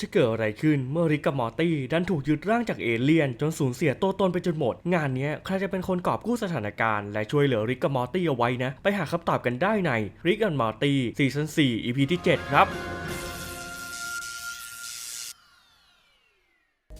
จะเกิดอะไรขึ้นเมื่อริกกับมอร์ตี้ดันถูกยึดร่างจากเอเลี่ยน จนสูญเสียตัวตนไปจนหมด งานนี้ใครจะเป็นคนกอบกู้สถานการณ์ และช่วยเหลือริกกับมอร์ตี้เอาไว้นะ ไปหาคำตอบกันได้ในริกกับมอร์ตี้ซีซั่น4 EP ที่ 7 ครับ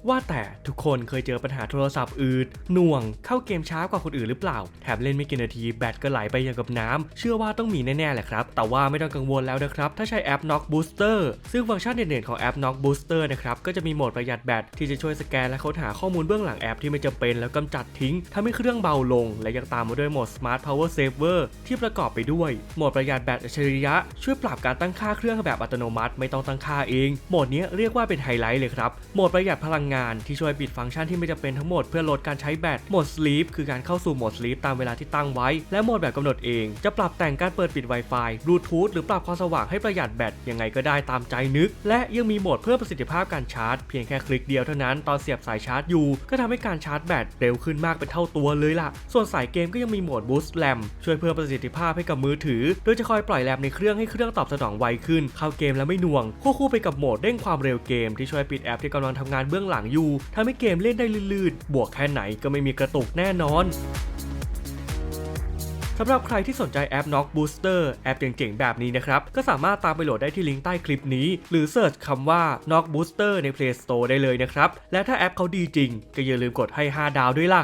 ว่าแต่ทุกคนเคยเจอปัญหาโทรศัพท์อืดหน่วง เข้าเกมช้ากว่าคนอื่นหรือเปล่า แถมเล่นไม่กี่นาทีแบตก็ไหลไปอย่างกับน้ำเชื่อว่าต้องมีแน่ๆแหละครับ แต่ว่าไม่ต้องกังวลแล้วนะครับ ถ้าใช้แอป Knock Booster ซึ่งฟังก์ชันเด่นๆของแอป Knock Booster นะครับก็จะมีโหมดประหยัดแบตที่จะช่วยสแกนและค้นหาข้อมูลเบื้องหลังแอปที่ไม่จำเป็นแล้วกำจัดทิ้งทำให้เครื่องเบาลง และยังตามมาด้วยโหมด Smart Power Saver ที่ประกอบไปด้วยโหมดประหยัดแบตอัจฉริยะช่วยปรับการตั้งค่าเครื่องแบบอัตโนมัติ ไม่ต้องตั้งค่าเองโหมดนี้เรียกว่าเป็นไฮไลท์เลยครับโหมดประหยัดพลังงานที่ช่วยปิดฟังก์ชันที่ไม่จำเป็นทั้งหมดเพื่อลดการใช้แบต โหมด Sleep คือการเข้าสู่โหมด Sleep ตามเวลาที่ตั้งไว้ และโหมดแบบกำหนดเอง จะปรับแต่งการเปิดปิด Wi-Fi บลูทูธหรือปรับความสว่างให้ประหยัดแบตยังไงก็ได้ตามใจนึก และยังมีโหมดเพิ่มประสิทธิภาพการชาร์จ เพียงแค่คลิกเดียวเท่านั้นตอนเสียบสายชาร์จอยู่ ก็ทำให้การชาร์จแบตเร็วขึ้นมากเป็นเท่าตัวเลยล่ะ ส่วนสายเกมก็ยังมีโหมด Boost RAM ช่วยเพิ่มประสิทธิภาพให้กับมือถือ โดยจะคอยปล่อยแรมในเครื่องให้เครื่องตอบสนองไวขึ้น เข้าเกมแล้วไม่หน่วงควบคู่ไปกับโหมดเร่งความเร็วเกมที่ช่วยปิดแอปที่กำลังทำงานเบื้องหลังอยู่ทำให้เกมเล่นได้ลื่นๆ บวกแค่ไหนก็ไม่มีกระตุกแน่นอนสำหรับใครที่สนใจแอป Knock Booster แอปเจ๋งๆ แบบนี้นะครับ ก็สามารถตามไปโหลดได้ที่ลิงก์ใต้คลิปนี้ หรือเสิร์ชคำว่า Knock Booster ใน Play Store ได้เลยนะครับ และถ้าแอปเขาดีจริง ก็อย่าลืมกดให้ 5 ดาวด้วยล่ะ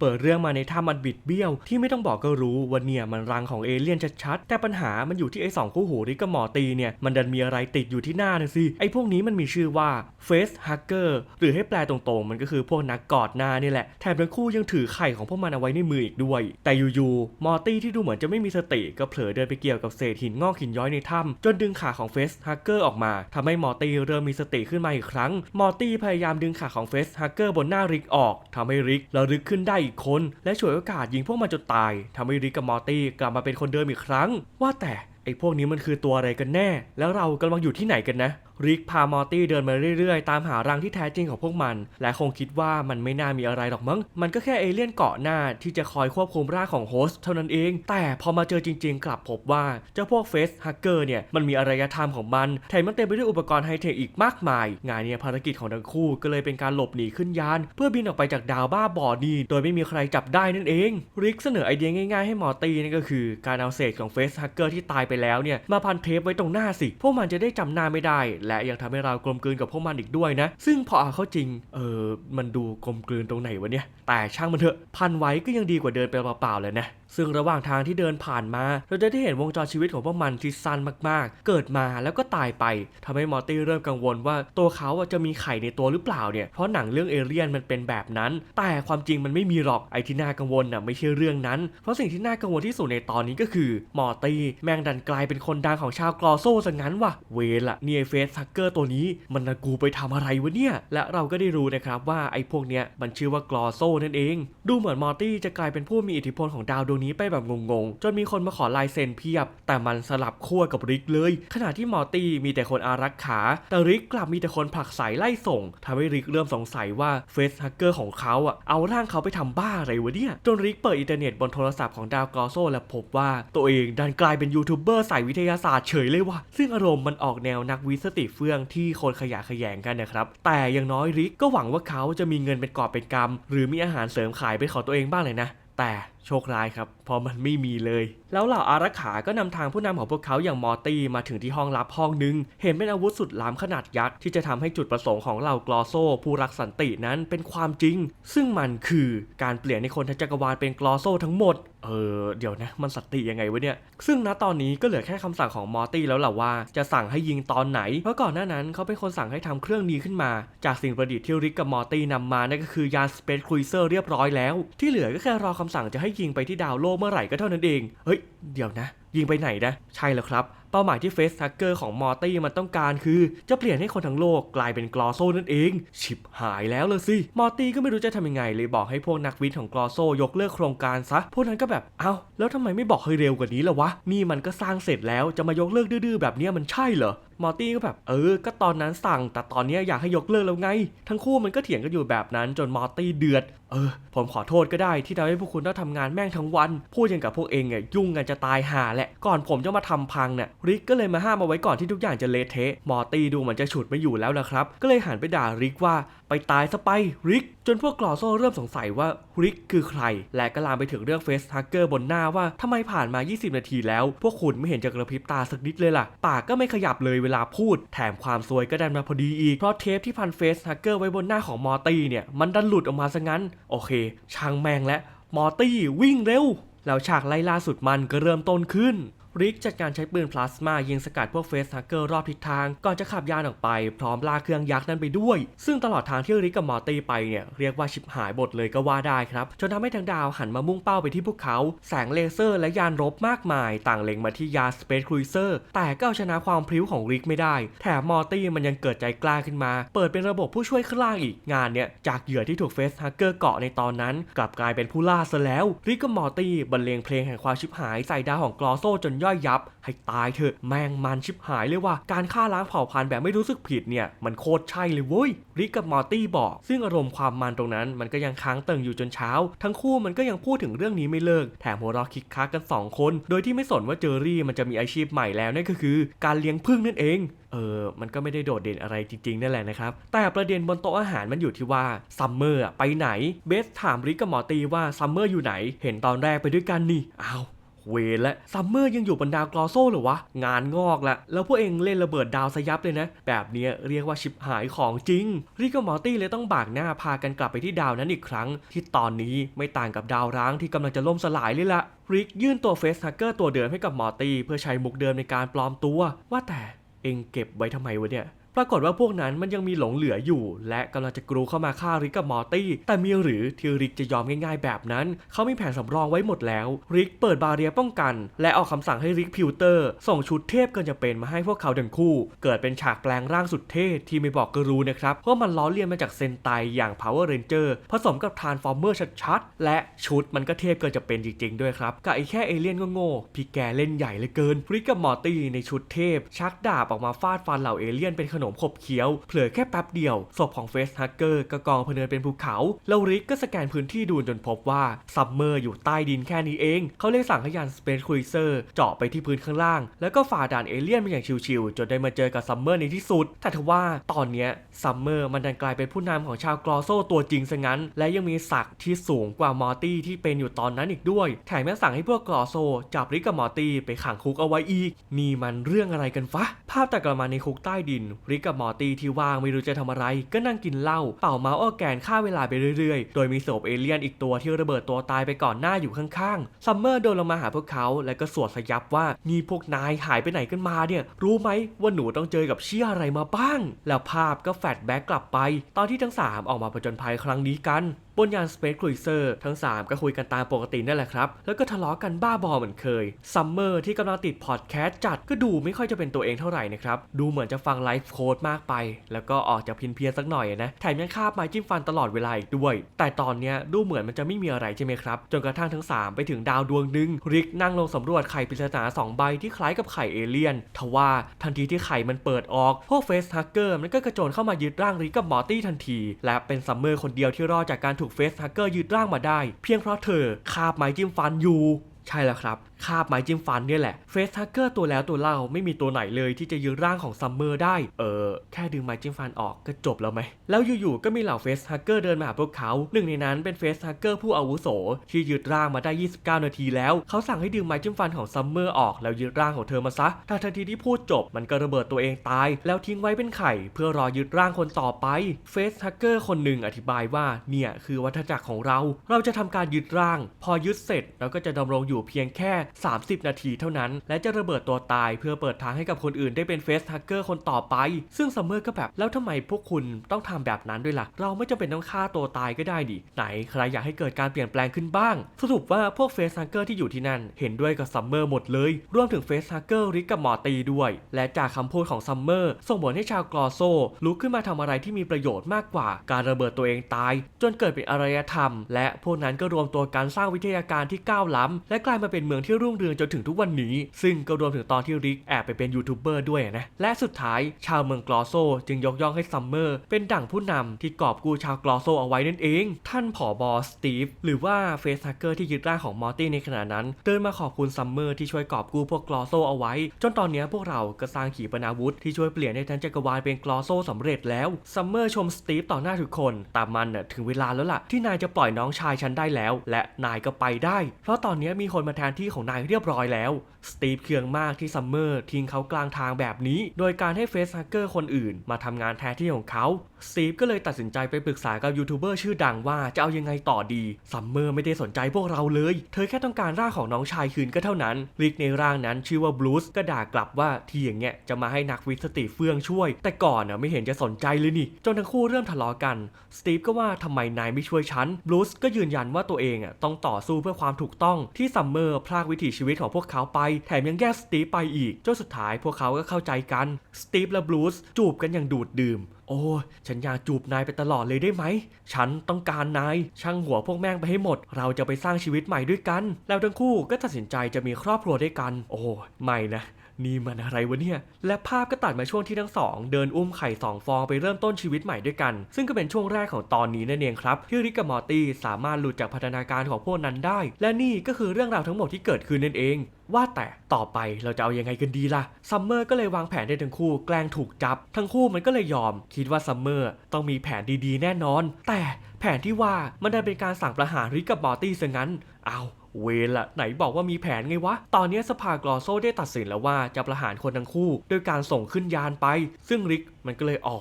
เปิดเรื่องมาในถ้ำมันบิดเบี้ยว ที่ไม่ต้องบอกก็รู้ว่าเนี่ยมันรังของเอเลี่ยนชัดๆ แต่ปัญหามันอยู่ที่ไอ้สองคู่หูริกกับหมอตีเนี่ย มันดันมีอะไรติดอยู่ที่หน้านะสิ ไอ้พวกนี้มันมีชื่อว่า Face Hacker หรือให้แปลตรงๆ มันก็คือพวกนักกอดหน้านี่แหละ แถมทั้งคู่ยังถือไข่ของพวกมันเอาไว้ในมืออีกด้วย แต่อยู่ๆมอตี้ที่ดูเหมือนจะไม่มีสติก็เผลอเดินไปเกี่ยวกับเศษหินงอกหินย้อยในถ้ำจนดึงขาของ Face Hacker ออกมาทำให้มอตี้เริ่มมีสติขึ้นมาอีกครั้ง มอตี้พยายามดึงขาของ Face Hacker บนหน้าริกออกทำให้ริกระลึกขึ้นได้อีกคน และฉวยโอกาสยิงพวกมันจนตายทำให้ริกกับมอร์ตี้กลับมาเป็นคนเดิมอีกครั้ง ว่าแต่ไอ้พวกนี้มันคือตัวอะไรกันแน่ แล้วเรากำลังอยู่ที่ไหนกันนะ ริกพามอร์ตี้เดินมาเรื่อยๆ ตามหารังที่แท้จริงของพวกมัน และคงคิดว่ามันไม่น่ามีอะไรหรอกมั้ง มันก็แค่เอเลี่ยนเกาะหน้าที่จะคอยควบคุมร่างของโฮสต์เท่านั้นเอง แต่พอมาเจอจริงๆ กลับพบว่าเจ้าพวกเฟสฮักเกอร์เนี่ยมันมีอารยธรรมของมันแถมมันเต็มไปด้วยอุปกรณ์ไฮเทคอีกมากมาย งานนี้ภารกิจของทั้งคู่ก็เลยเป็นการหลบหนีขึ้นยาน เพื่อบินออกไปจากดาวบ้าบอนี้โดยไม่มีใครจับได้นั่นเอง ริกเสนอไอเดียง่ายๆให้มอร์ตี้นั่นก็คือ การเอาเศษของเฟสฮักเกอร์ที่ตายไปแล้วเนี่ยมาพันเทปไว้ตรงหน้าสิพวกมันจะได้จำหน้าไม่ได้และยังทำให้เรากลมกลืนกับพวกมันอีกด้วยนะ ซึ่งพอเอาเข้าจริง เออมันดูกลมกลืนตรงไหนวะเนี่ย แต่ช่างมันเถอะ พันไว้ก็ยังดีกว่าเดินไปเปล่าๆเลยนะ ซึ่งระหว่างทางที่เดินผ่านมา เราจะได้เห็นวงจรชีวิตของพวกมันที่สั้นมากๆ เกิดมาแล้วก็ตายไปทำให้มอร์ตี้เริ่มกังวลว่าตัวเขาจะมีไข่ในตัวหรือเปล่าเนี่ย เพราะหนังเรื่องเอเลี่ยนมันเป็นแบบนั้น แต่ความจริงมันไม่มีหรอก ไอ้ที่น่ากังวลน่ะไม่ใช่เรื่องนั้น เพราะสิ่งที่น่ากังวลที่สุดในตอนนี้ก็คือมอร์ตี้แมงดันกลายเป็นคนดังของชาวกรอโซ่ซะงั้นว่ะเวละเนี่ไอ้เฟสฮักเกอร์ตัวนี้มันกูไปทำอะไรวะเนี่ย และเราก็ได้รู้นะครับว่าไอ้พวกเนี้ยมันชื่อว่ากรอโซ่นั่นเอง ดูเหมือนมอร์ตี้จะกลายเป็นผู้มีอิทธิพลของดาวดวงนี้ไปแบบงงๆ จนมีคนมาขอลายเซ็นเพียบ แต่มันสลับขั้วกับริกเลย ขณะที่มอร์ตี้มีแต่คนอารักขา แต่ริกกลับมีแต่คนผลักใสไล่ส่งทำให้ริกเริ่มสงสัยว่าเฟสฮักเกอร์ของเขาอะเอาร่างเขาไปทำบ้าอะไรวะเนี่ย จนริกเปิดอินเทอร์เน็ตบนโทรศัพท์ของดาวกรอโซและพบว่าตัวเองดันกลายเป็นยูทูบเบอร์สายวิทยาศาสตร์เฉยเลยว่ะ ซึ่งอารมณ์มันออกแนวนักวิสติเฟื่องที่คนขยะขยงกันนะครับ แต่อย่างน้อยริกก็หวังว่าเขาจะมีเงินเป็นกอบเป็นกำหรือมีอาหารเสริมขายเป็นของตัวเองบ้างเลยนะ แต่โชคร้ายครับเพราะมันไม่มีเลย แล้วเหล่าอารักขาก็นำทางผู้นำของพวกเขาอย่างมอร์ตี้มาถึงที่ห้องลับห้องหนึง เห็นเป็นอาวุธสุดล้ำขนาดยักษ์ที่จะทำให้จุดประสงค์ของเหล่ากลอโซ ผู้รักสันตินั้นเป็นความจริง ซึ่งมันคือการเปลี่ยนในคนทั้งจักรวาลเป็นกลอโซทั้งหมด เออเดี๋ยวนะมันสันติยังไงวะเนี่ย ซึ่งณตอนนี้ก็เหลือแค่คำสั่งของมอร์ตี้แล้วแหละว่าจะสั่งให้ยิงตอนไหน เพราะก่อนหน้านั้นเขาเป็นคนสั่งให้ทำเครื่องนี้ขึ้นมา จากสิ่งประดิษฐ์ที่ริกกับมอร์ตี้นำมานั่นก็คือยานสเปซครูเซอร์เรียบร้อยแล้ว ที่เหลือก็แค่รอคำสั่งจะให้ยิงไปที่ดาวโลกเมื่อไหร่ก็เท่านั้นเอง เฮ้ย เดี๋ยวนะ ยิงไปไหนนะ ใช่แล้วครับเป้าหมายที่เฟสทักเกอร์ของมอร์ตี้มันต้องการคือ จะเปลี่ยนให้คนทั้งโลกกลายเป็นกลอโซนั่นเอง ชิบหายแล้วเลยสิ มอร์ตี้ก็ไม่รู้จะทำยังไงเลยบอกให้พวกนักวิทย์ของกลอโซยกเลิกโครงการซะ พวกนั้นก็แบบ เอ้า แล้วทำไมไม่บอกให้เร็วกว่านี้ล่ะวะ นี่มันก็สร้างเสร็จแล้วจะมายกเลิกดื้อๆแบบนี้มันใช่เหรอมอร์ตี้ก็แบบเออ ก็ตอนนั้นสั่ง แต่ตอนนี้อยากให้ยกเลิกแล้วไง ทั้งคู่มันก็เถียงกันอยู่แบบนั้นจนมอร์ตี้เดือด เออ ผมขอโทษก็ได้ที่ทำให้พวกคุณต้องทำงานแม่งทั้งวัน พูดย่างกับพวกเองเนี่ยยุ่งกันจะตายห่าแหละ ก่อนผมจะมาทำพังเนี่ยริกก็เลยมาห้ามเอาไว้ก่อนที่ทุกอย่างจะเละเทะมอร์ตี้ดูเหมือนจะฉุดไม่อยู่แล้วละครับ ก็เลยหันไปด่าริกว่าไปตายซะไปริก จนพวกกลอโซเริ่มสงสัยว่าริกคือใคร และก็ลามไปถึงเรื่องเฟสฮักเกอร์บนหน้าว่าทำไมผ่านมา 20 นาทีแล้ว พวกคุณไม่เห็นจะกระพริบตาสักนิดเลยล่ะ ปากก็ไม่ขยับเลยเวลาพูด แถมความซวยก็ดันมาพอดีอีก เพราะเทปที่พันเฟสฮักเกอร์ไว้บนหน้าของมอร์ตี้เนี่ย มันดันหลุดออกมาซะงั้น โอเค ช่างแมงและมอร์ตี้วิ่งเร็วแล้วฉากไล่ล่าสุดมันก็เริ่มต้นขึ้น ริกจัดการใช้ปืนพลาสมายิงสกัดพวกเฟสฮักเกอร์รอบทิศทาง ก่อนจะขับยานออกไป พร้อมลากเครื่องยักษ์นั้นไปด้วย ซึ่งตลอดทางที่ริกกับมอร์ตี้ไปเนี่ยเรียกว่าชิบหายบทเลยก็ว่าได้ครับ จนทำให้ทางดาวหันมามุ่งเป้าไปที่พวกเขา แสงเลเซอร์และยานรบมากมาย ต่างเล็งมาที่ยานสเปซครูเซอร์แต่ก็เอาชนะความพริ้วของริกไม่ได้ แถมมอร์ตี้มันยังเกิดใจกล้าขึ้นมา เปิดเป็นระบบผู้ช่วยข้างล่างอีกงานเนี่ยจากเหยื่อที่ถูกเฟสฮักเกอร์เกาะในตอนนั้น กลับกลายเป็นผู้ล่าซะแล้วริกกับมอร์ตี้บรรเลงเพลงแห่งความชิบหายใส่ดาวของกลอโซจนยอยยับ ให้ตายเถอะแม่งมันชิบหายเลยว่าการฆ่าล้างเผ่าพันธุ์แบบไม่รู้สึกผิดเนี่ย มันโคตรใช่เลยเว้ยริกกับมอร์ตี้บอก ซึ่งอารมณ์ความมันตรงนั้นมันก็ยังค้างเติ่งอยู่จนเช้า ทั้งคู่มันก็ยังพูดถึงเรื่องนี้ไม่เลิก แถมหัวเราะคิกคักกัน 2 คน โดยที่ไม่สนว่าเจอรี่มันจะมีอาชีพใหม่แล้วนั่นก็คือ การเลี้ยงผึ้งนั่นเองเออ มันก็ไม่ได้โดดเด่นอะไรจริงๆ นั่นแหละนะครับ แต่ประเด็นบนโต๊ะอาหารมันอยู่ที่ว่าซัมเมอร์ไปไหน เบสถามริกกับมอร์ตี้ว่าซัมเมอร์อยู่ไหน เห็นตอนแรกไปด้วยกันนี่ อ้าว เวรและซัมเมอร์ยังอยู่บนดาวกลอโซ่เหรอวะ งานงอกละ แล้วพวกเองเล่นระเบิดดาวสยับเลยนะ แบบนี้เรียกว่าชิบหายของจริง ริกกับมอร์ตี้เลยต้องบากหน้าพากันกลับไปที่ดาวนั้นอีกครั้ง ที่ตอนนี้ไม่ต่างกับดาวร้างที่กำลังจะล่มสลายเลยละริกยื่นตัวเฟสฮักเกอร์ตัวเดิมให้กับมอร์ตี้เพื่อใช้มุกเดิมในการปลอมตัว ว่าแต่เองเก็บไว้ทำไมวะเนี่ย ปรากฏว่าพวกนั้นมันยังมีหลงเหลืออยู่ และกำลังจะกรูเข้ามาฆ่าริกกับมอร์ตี้ แต่มีหรือที่ริกจะยอมง่ายๆแบบนั้น เขามีแผนสำรองไว้หมดแล้ว ริกเปิดบาเรียป้องกัน และออกคำสั่งให้ริกพิวเตอร์ ส่งชุดเทพเกินจะเป็นมาให้พวกเขาทั้งคู่ เกิดเป็นฉากแปลงร่างสุดเท่ที่ไม่บอกก็รู้นะครับว่ามันล้อเลียนมาจากเซนไตอย่าง Power Ranger ผสมกับทานฟอร์เมอร์ชัดๆ และชุดมันก็เทพเกินจะเป็นจริงๆด้วยครับกับไอ้แค่เอเลี่ยนก็โง่พี่แกเล่นใหญ่เหลือเกินริกกับมอร์ตี้ในชุดเทพชักดาบออกมาฟาดฟันเหล่าเอเลี่ยนเป็นขนมขบเคี้ยว เผลอแค่แป๊บเดียว ศพของเฟสฮักเกอร์ก็กองพะเนินเป็นภูเขา แล้วริกก็สแกนพื้นที่ดูจนพบว่าซัมเมอร์อยู่ใต้ดินแค่นี้เอง เขาเลยสั่งให้ยานสเปซครูเซอร์เจาะไปที่พื้นข้างล่าง แล้วก็ฝ่าด่านเอเลี่ยนมาอย่างชิวๆจนได้มาเจอกับซัมเมอร์ในที่สุด แต่ทว่าตอนนี้ซัมเมอร์มันดันกลายเป็นผู้นำของชาวกรอโซตัวจริงซะงั้น และยังมีศักดิ์ที่สูงกว่ามอร์ตี้ที่เป็นอยู่ตอนนั้นอีกด้วย แถมยังสั่งให้พวกกรอโซจับริกกับมอร์ตี้ไปขังคุกเอาไว้อีก นี่มันเรื่องอะไรกันฟะ ภาพตัดกลับมาในคุกใต้ดินริกกับหมอตีที่ว่างไม่รู้จะทำอะไร ก็นั่งกินเหล้าเป่าเมาส์ออแกนฆ่าเวลาไปเรื่อยๆ โดยมีศพเอเลี่ยนอีกตัวที่ระเบิดตัวตายไปก่อนหน้าอยู่ข้างๆซัมเมอร์โดนลงมาหาพวกเขา แล้วก็สวดสยับว่านี่พวกนายหายไปไหนกันมาเนี่ย รู้ไหมว่าหนูต้องเจอกับเชี่ยอะไรมาบ้าง แล้วภาพก็แฟลชแบ็กกลับไป ตอนที่ทั้งสามออกมาผจญภัยครั้งนี้กัน บนยาน Space Cruiser ทั้ง 3 ก็คุยกันตามปกตินั่นแหละครับ แล้วก็ทะเลาะกันบ้าบอเหมือนเคยซัมเมอร์ที่กำลังติดพอดแคสต์จัดก็ดูไม่ค่อยจะเป็นตัวเองเท่าไหร่นะครับ ดูเหมือนจะฟังไลฟ์โค้ดมากไป แล้วก็ออกจะเพียนสักหน่อยนะแถมยังคาบไม้จิ้มฟันตลอดเวลาอีกด้วย แต่ตอนเนี้ยดูเหมือนมันจะไม่มีอะไรใช่ไหมครับจนกระทั่งทั้ง 3 ไปถึงดาวดวงหนึ่งริกนั่งลงสำรวจไข่ปริศนาสองใบที่คล้ายกับไข่เอเลี่ยนทว่าทันทีที่ไข่มันเปิดออกพวกเฟสฮักเกอร์มันก็กระโจนเข้ามายึดร่างริกกับมอร์ตี้ทันที และเป็นซัมเมอร์คนเดียวที่รอดจากการถูกเฟสฮักเกอร์ยืดร่างมาได้ เพียงเพราะเธอคาบไม้จิ้มฟันอยู่ ใช่แล้วครับ คาบไม้จิ้มฟันเนี่ยแหละเฟสฮักเกอร์ตัวแล้วตัวเล่าไม่มีตัวไหนเลยที่จะยึดร่างของซัมเมอร์ได้ เออ แค่ดึงไม้จิ้มฟันออกก็จบแล้วไหม แล้วอยู่ๆ ก็มีเหล่าเฟสฮักเกอร์เดินมาหาพวกเขา หนึ่งในนั้นเป็นเฟสฮักเกอร์ผู้อาวุโส ที่ยึดร่างมาได้ 29 นาทีแล้ว เขาสั่งให้ดึงไม้จิ้มฟันของซัมเมอร์ออกแล้วยึดร่างของเธอมาซะทันทีที่พูดจบมันก็ระเบิดตัวเองตาย แล้วทิ้งไว้เป็นไข่ เพื่อรอยึดร่างคนต่อไปเฟสฮักเกอร์คนหนึ่งอธิบายว่าเนี่ยคือวัฏจักรของเรา เราจะทำการยึดร่าง พอยึดเสร็จเราก็จะดำรงอยู่เพียงแค่30 นาทีเท่านั้น และจะระเบิดตัวตายเพื่อเปิดทางให้กับคนอื่นได้เป็นเฟสฮักเกอร์คนต่อไป ซึ่งซัมเมอร์ก็แบบแล้วทำไมพวกคุณต้องทำแบบนั้นด้วยล่ะ เราไม่จำเป็นต้องฆ่าตัวตายก็ได้ดิไหนใครอยากให้เกิดการเปลี่ยนแปลงขึ้นบ้าง สรุปว่าพวกเฟสฮักเกอร์ที่อยู่ที่นั่น เห็นด้วยกับซัมเมอร์หมดเลยรวมถึงเฟสฮักเกอร์ริกกับมอร์ตีด้วย และจากคำพูดของซัมเมอร์ส่งผลให้ชาวกรอโซลุกขึ้นมาทำอะไรที่มีประโยชน์มากกว่า การระเบิดตัวเองตาย จนเกิดเป็นอารยธรรม และพวกนั้นก็รวมตัวกันสร้างวิทยาการที่ก้าวล้ำและกลายมาเป็นเมืองที่รุ่งเรืองจนถึงทุกวันนี้ ซึ่งก็รวมถึงตอนที่ริกแอบไปเป็นยูทูบเบอร์ด้วยนะ และสุดท้ายชาวเมืองกลอโซ จึงยกย่องให้ซัมเมอร์ เป็นดั่งผู้นำที่กอบกู้ชาวกลอโซเอาไว้นั่นเอง ท่านผอบอสตีฟหรือว่าเฟสฮักเกอร์ที่ยึดร่างของมอร์ตี้ในขณะนั้น เดินมาขอบคุณซัมเมอร์ที่ช่วยกอบกู้พวกกลอโซเอาไว้ จนตอนนี้พวกเราก็สร้างขีปนาวุธที่ช่วยเปลี่ยนให้ทั้งจักรวาลเป็นกลอโซสำเร็จแล้วซัมเมอร์ชมสตีฟต่อหน้าทุกคนแต่มันน่ะถึงเวลาแล้วล่ะที่นายจะปล่อยน้องชายฉันได้แล้ว และนายก็ไปได้ เพราะตอนนี้มีคนมาแทนที่ของนายเรียบร้อยแล้ว สตีฟเคืองมากที่ซัมเมอร์ทิ้งเขากลางทางแบบนี้ โดยการให้เฟสฮักเกอร์คนอื่นมาทำงานแทนที่ของเขาสตีฟก็เลยตัดสินใจไปปรึกษากับยูทูบเบอร์ชื่อดังว่าจะเอายังไงต่อดี ซัมเมอร์ไม่ได้สนใจพวกเราเลย เธอแค่ต้องการร่างของน้องชายคืนก็เท่านั้นริกในร่างนั้นชื่อว่าบลูสก็ด่ากลับว่าที่อย่างเงี้ยจะมาให้นักวิทย์สติเฟื่องช่วย แต่ก่อนน่ะไม่เห็นจะสนใจเลยนี่ จนทั้งคู่เริ่มทะเลาะกัน สตีฟก็ว่าทำไมนายไม่ช่วยฉัน บลูสก็ยืนยันว่าตัวเองอะต้องต่อสู้เพื่อความถูกต้องที่ซัมเมอร์พรากวิถีชีวิตของพวกเขาไป แถมยังแยกสตีฟไปอีก จนสุดท้ายพวกเขาก็เข้าใจกัน สตีฟและบลูสจูบกันอย่างดูดดื่ม โอ้ฉันอยากจูบนายไปตลอดเลยได้ไหม ฉันต้องการนาย ช่างหัวพวกแม่งไปให้หมด เราจะไปสร้างชีวิตใหม่ด้วยกัน แล้วทั้งคู่ก็ตัดสินใจจะมีครอบครัวด้วยกัน โอ้ ไม่นะ นี่มันอะไรวะเนี่ย และภาพก็ตัดมาช่วงที่ทั้งสองเดินอุ้มไข่สองฟองไปเริ่มต้นชีวิตใหม่ด้วยกัน ซึ่งก็เป็นช่วงแรกของตอนนี้นั่นเองครับ ที่ริกกับมอร์ตี้สามารถหลุดจากพัฒนาการของพวกนั้นได้ และนี่ก็คือเรื่องราวทั้งหมดที่เกิดขึ้นนั่นเอง ว่าแต่ต่อไปเราจะเอายังไงกันดีล่ะ ซัมเมอร์ก็เลยวางแผนให้ทั้งคู่แกล้งถูกจับ ทั้งคู่มันก็เลยยอม คิดว่าซัมเมอร์ต้องมีแผนดีๆ แน่นอน แต่แผนที่ว่ามันไดันเป็นการสั่งประหารริกกับมอร์ตี้ซะงั้น เอา เวรละไหนบอกว่ามีแผนไงวะ ตอนนี้สภากรอโซได้ตัดสินแล้วว่าจะประหารคนทั้งคู่โดยการส่งขึ้นยานไป ซึ่งริกมันก็เลยอ๋อ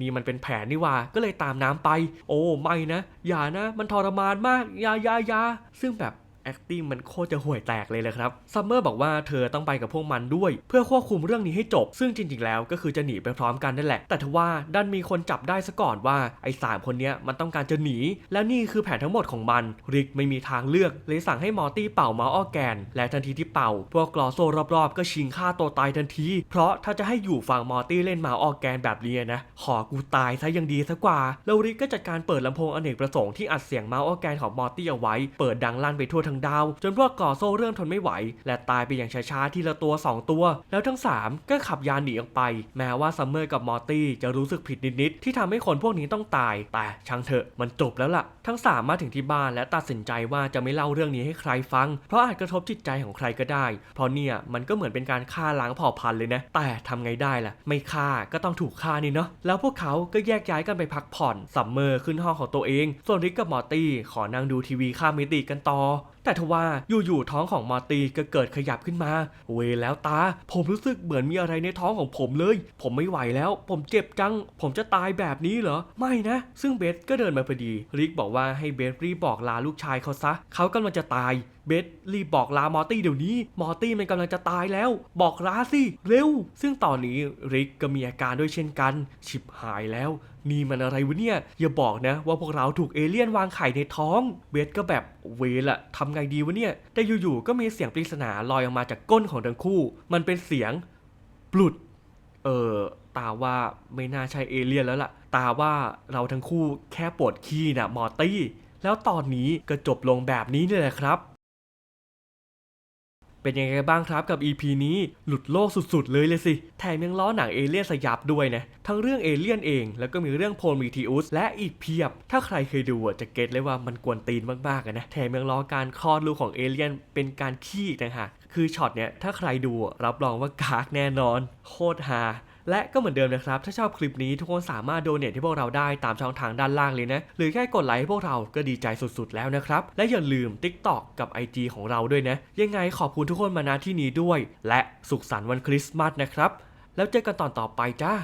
นี่มันเป็นแผนนี่ว่าก็เลยตามน้ำไป โอ้ไม่นะ อย่านะ มันทรมานมากยายายาซึ่งแบบ acting มันโคตรจะห่วยแตกเลยเลยครับซัมเมอร์บอกว่าเธอต้องไปกับพวกมันด้วย เพื่อควบคุมเรื่องนี้ให้จบ ซึ่งจริงๆแล้วก็คือจะหนีไปพร้อมกันนั่นแหละ แต่ทว่าดันมีคนจับได้ซะก่อนว่าไอ้สามคนนี้มันต้องการจะหนี แล้วนี่คือแผนทั้งหมดของมัน ริกไม่มีทางเลือกเลยสั่งให้มอร์ตี้เป่ามาออแกน และทันทีที่เป่า พวกกลอโซรอบๆ ก็ชิงฆ่าตัวตายทันที เพราะถ้าจะให้อยู่ฝั่งมอร์ตี้เล่นมาออแกนแบบนี้นะขอกูตายซะยังดีซะกว่าแล้วริกก็จัดการเปิดลำโพงอเนกประสงค์ที่อัดเสียงมาออแกนของมอร์ตี้เอาไว้ เปิดดังลั่นไปทั่วทั้งดาว จนพวกกลอโซ่เริ่มทนไม่ไหว และตายไปอย่างช้าๆทีละตัว 2 ตัว แล้วทั้ง 3 ก็ขับยานหนีออกไป แม้ว่าซัมเมอร์กับมอร์ตี้จะรู้สึกผิดนิดๆที่ทำให้คนพวกนี้ต้องตาย แต่ช่างเถอะมันจบแล้วล่ะ ทั้ง 3 มาถึงที่บ้านและตัดสินใจว่าจะไม่เล่าเรื่องนี้ให้ใครฟัง เพราะอาจกระทบจิตใจของใครก็ได้ เพราะเนี่ยมันก็เหมือนเป็นการฆ่าล้างเผ่าพันธุ์เลยนะ แต่ทำไงได้ล่ะ ไม่ฆ่าก็ต้องถูกฆ่านี่เนาะ แล้วพวกเขาก็แยกย้ายกันไปพักผ่อน ซัมเมอร์ขึ้นห้องของตัวเอง ส่วนริกกับมอร์ตี้ขอนั่งดูทีวีข้ามมิติกันต่อแต่ทว่าอยู่ๆท้องของมอร์ตี้ก็เกิดขยับขึ้นมา เวแล้วตา ผมรู้สึกเหมือนมีอะไรในท้องของผมเลย ผมไม่ไหวแล้ว ผมเจ็บจัง ผมจะตายแบบนี้เหรอ ไม่นะ ซึ่งเบสก็เดินมาพอดีริกบอกว่าให้เบสรีบบอกลาลูกชายเขาซะ เขากำลังจะตายเบสรีบบอกลามอร์ตี้เดี๋ยวนี้ มอร์ตี้มันกำลังจะตายแล้ว บอกลาสิ เร็ว ซึ่งตอนนี้ริกก็มีอาการด้วยเช่นกัน ชิบหายแล้ว นี่มันอะไรวะเนี่ย อย่าบอกนะว่าพวกเราถูกเอเลี่ยนวางไข่ในท้อง เบสก็แบบเวละทำไงดีวะเนี่ย แต่อยู่ๆก็มีเสียงปริศนาลอยออกมาจากก้นของทั้งคู่ มันเป็นเสียงปลุด เออตาว่าไม่น่าใช่เอเลี่ยนแล้วล่ะ ตาว่าเราทั้งคู่แค่ปวดขี้นะมอร์ตี้ แล้วตอนนี้ก็จบลงแบบนี้เลยแหละครับ เป็นยังไงบ้างครับกับ EP นี้หลุดโลกสุดๆ เลยเลยสิ แถมยังล้อหนังเอเลี่ยนสยับด้วยนะ ทั้งเรื่องเอเลี่ยนเอง แล้วก็มีเรื่องโพลมีทิอุสและอีกเพียบ ถ้าใครเคยดูจะเก็ตเลยว่ามันกวนตีนมากๆนะ แถมยังล้อการคลอดลูกของเอเลี่ยนเป็นการขี้อีกนะฮะคือช็อตเนี้ยถ้าใครดูรับรองว่ากากแน่นอน โคตรฮา และก็เหมือนเดิมนะครับ ถ้าชอบคลิปนี้ทุกคนสามารถโดเนทให้พวกเราได้ตามช่องทางด้านล่างเลยนะ หรือแค่กดไลค์ให้พวกเราก็ดีใจสุดๆแล้วนะครับ และอย่าลืม TikTok กับ IG ของเราด้วยนะ ยังไงขอบคุณทุกคนมาณที่นี้ด้วย และสุขสันต์วันคริสต์มาสนะครับ แล้วเจอกันตอนต่อไปจ้า